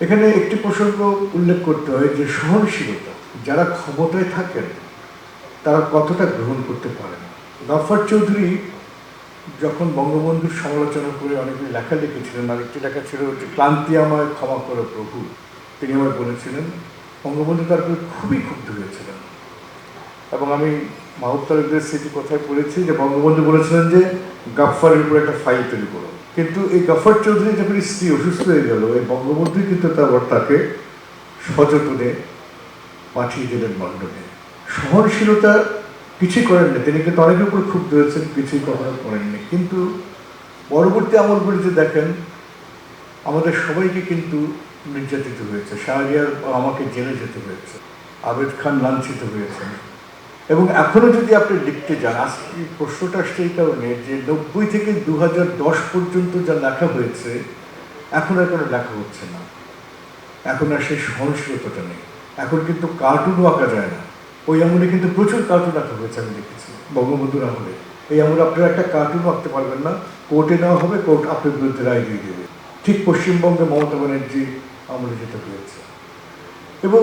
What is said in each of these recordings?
এখানে একটি প্রসঙ্গ উল্লেখ করতে হয় যে সহনশীলতা, যারা ক্ষমতায় থাকেন, তারা কতটা গ্রহণ করতে পারেন? গফর চৌধুরী যখন বঙ্গবন্ধুর সমালোচনা করে অনেকগুলি লেখা লিখেছিলেন আরেকটি লেখা ছিল যে, ক্লান্তি আমায় ক্ষমা করে প্রভু। তিনি আমায় বলেছিলেন, বঙ্গবন্ধু তার খুবই ক্ষুব্ধ হয়েছিলেন। এবং আমি মাহবুব তালুকদের স্মৃতি কথায় পড়েছি, যে বঙ্গবন্ধু বলেছিলেন যে, গাফফারের উপর একটা ফাইল তৈরি করো। কিন্তু এই গফর চৌধুরী যখন স্ত্রী অসুস্থ হয়ে গেল, এই বঙ্গবন্ধু কিন্তু তারপর তাকে সযতনে পাঠিয়ে দিলেন লন্ডনে সহনশীলতা কিছুই করেননি তিনি কিন্তু অনেকের উপর ক্ষুব্ধ হয়েছেন, কিছুই কখনো করেননি কিন্তু পরবর্তী আমলগুলিতে দেখেন, আমাদের সবাইকে কিন্তু নির্যাতিত হয়েছে। শাহরিয়ার আমাকে জেলে যেতে হয়েছে, আবেদ খান লাঞ্ছিত হয়েছেন। এবং এখনও যদি আপনি লিখতে যান, আজকে প্রশ্নটা আসছে এই কারণে যে নব্বই থেকে দু পর্যন্ত যা লেখা হয়েছে, এখন আর কোনো লেখা হচ্ছে না। এখন আর সেই সহনশীলতাটা নেই। এখন কিন্তু কার্টুনও আঁকা যায় না। ওই আমলে কিন্তু প্রচুর কার্টুন আঁকা হয়েছে, আমি দেখেছি। বঙ্গবন্ধুর আমলে। এই আমলে আপনারা একটা কার্টুন আঁকতে পারবেন না। কোর্টে নেওয়া হবে কোর্ট আপনার বিরুদ্ধে রায় দিয়ে দেবে। ঠিক পশ্চিমবঙ্গে মমতা ব্যানার্জি আমলে যেতে হয়েছে। এবং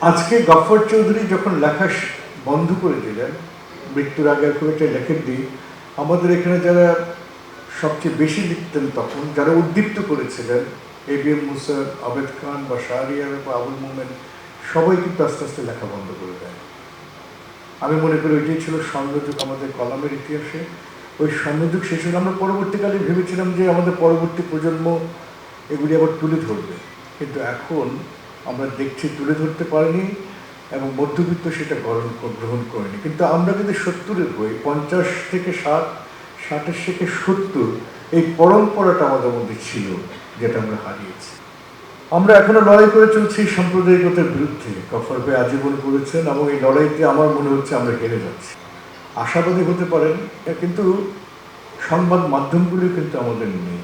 আজকে গফর চৌধুরী যখন লেখা বন্ধ করে দিলেন। মৃত্যুর আগে খুব একটা লেখেননি। আমাদের এখানে যারা সবচেয়ে বেশি লিখতেন তখন, যারা উদ্দীপ্ত করেছিলেন এ বি এম মুসার আবেদ খান বা শাহরিয়ার বা আবুল মোমেন, সবাই কিন্তু আস্তে আস্তে লেখা বন্ধ করে দেয়। আমি মনে করি ওইটাই ছিল স্বর্ণযুগ আমাদের কলামের ইতিহাসে, ওই স্বর্ণযুগ শেষ হলে আমরা পরবর্তীকালে ভেবেছিলাম যে আমাদের পরবর্তী প্রজন্ম এগুলি আবার তুলে ধরবে। কিন্তু এখন আমরা দেখছি তুলে ধরতে পারিনি। এবং মধ্যবিত্ত সেটা গ্রহণ গ্রহণ করেনি। কিন্তু আমরা যদি সত্তরের বই পঞ্চাশ থেকে ষাট, ষাটের থেকে সত্তর, এই পরম্পরাটা আমাদের মধ্যে ছিল, যেটা আমরা হারিয়েছি। আমরা এখনও লড়াই করে চলছি সাম্প্রদায়িকতার বিরুদ্ধে। গফর ভাই আজীবন করেছেন এবং এই লড়াইতে আমার মনে হচ্ছে আমরা হেরে যাচ্ছি। আশাবাদী হতে পারেন কিন্তু সংবাদ মাধ্যমগুলি কিন্তু আমাদের নেই।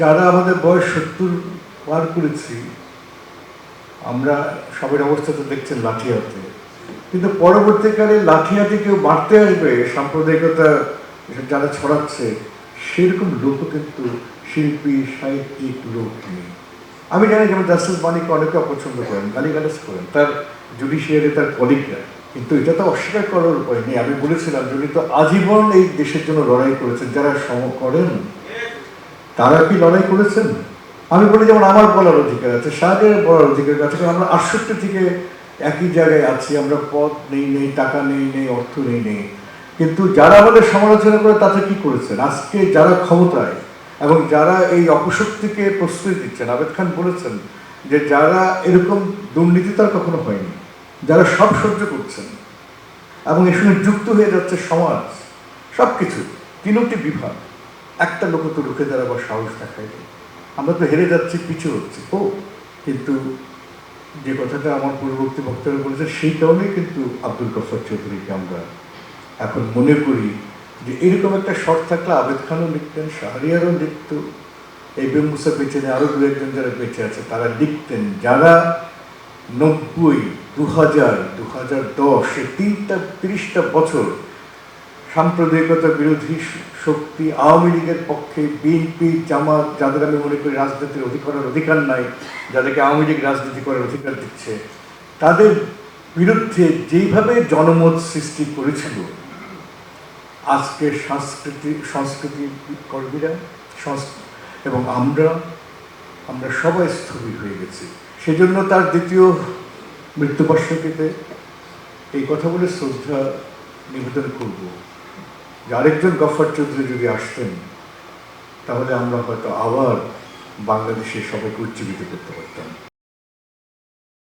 যারা আমাদের বয়স সত্তর পার করেছি আমরা সবের অবস্থা তো দেখছেন লাঠিয়াতে। কিন্তু পরবর্তীকালে লাঠিয়াতে কেউ বাড়তে আসবে, সাম্প্রদায়িকতা যারা ছড়াচ্ছে, সেরকম লোকও কিন্তু শিল্পী, সাহিত্যিক লোক নেই। আমি জানি যেমন জাস্টিস মানিককে অনেকে অপছন্দ করেন, গালিগালাজ করেন, তার জুডিশিয়ারি তার কলিগরা কিন্তু এটা তো অস্বীকার করার উপায় নেই। আমি বলেছিলাম যিনি তো আজীবন এই দেশের জন্য লড়াই করেছেন। যারা সম করেন, তারা কি লড়াই করেছেন? আমি বলি, যেমন আমার বলার অধিকার আছে, সাহেবের বলার অধিকার আছে, কারণ আমরা আটষট্টি থেকে একই জায়গায় আছি, আমরা পদ নেই নেই, টাকা নেই নেই, অর্থ নেই নেই। কিন্তু যারা আমাদের সমালোচনা করে, তাতে কি করেছেন? আজকে যারা ক্ষমতায় এবং যারা এই অপশক্তিকে প্রশ্রয় দিচ্ছেন, আবেদ খান বলেছেন যে যারা এরকম দুর্নীতি তার কখনো হয়নি। যারা সব সহ্য করছেন এবং এর সঙ্গে যুক্ত হয়ে যাচ্ছে সমাজ সব কিছু তিনটি বিভাগ, একটা লোক তো রুখে দাঁড়াবার সাহস দেখায়। আমরা তো হেরে যাচ্ছি, পিছু হচ্ছি। ও, কিন্তু যে কথাটা আমার পূর্ববর্তী বক্তব্য বলেছে সেই কারণেই কিন্তু আব্দুল গফর চৌধুরীকে আমরা এখন মনে করি যে এরকম একটা শট থাকলে আবেদ খানও লিখতেন, শাহরিয়ারও লিখত এই বেমুসা পেছনে আরও দু একজন যারা বেঁচে আছে, তারা লিখতেন, যারা নব্বই দু হাজার দু হাজার দশ, এই তিনটা, তিরিশটা বছর সাম্প্রদায়িকতা বিরোধী শক্তি আওয়ামী লীগের পক্ষে বিএনপি, জামাত, যাদের আমি মনে করি রাজনীতির অধিকারের অধিকার নাই, যাদেরকে আওয়ামী লীগ রাজনীতি করার অধিকার দিচ্ছে, তাদের বিরুদ্ধে যেইভাবে জনমত সৃষ্টি করেছিল, আজকে সংস্কৃতি সংস্কৃতি কর্মীরা এবং আমরা আমরা সবাই স্থবির হয়ে গেছি। সেজন্য তার দ্বিতীয় মৃত্যুবার্ষিকীতে এই কথা বলে শ্রদ্ধা নিবেদন করব। যে আরেকজন গফার চৌধুরী যদি আসতেন, তাহলে আমরা হয়তো আবার বাংলাদেশে সবাইকে উজ্জীবিত করতে পারতাম।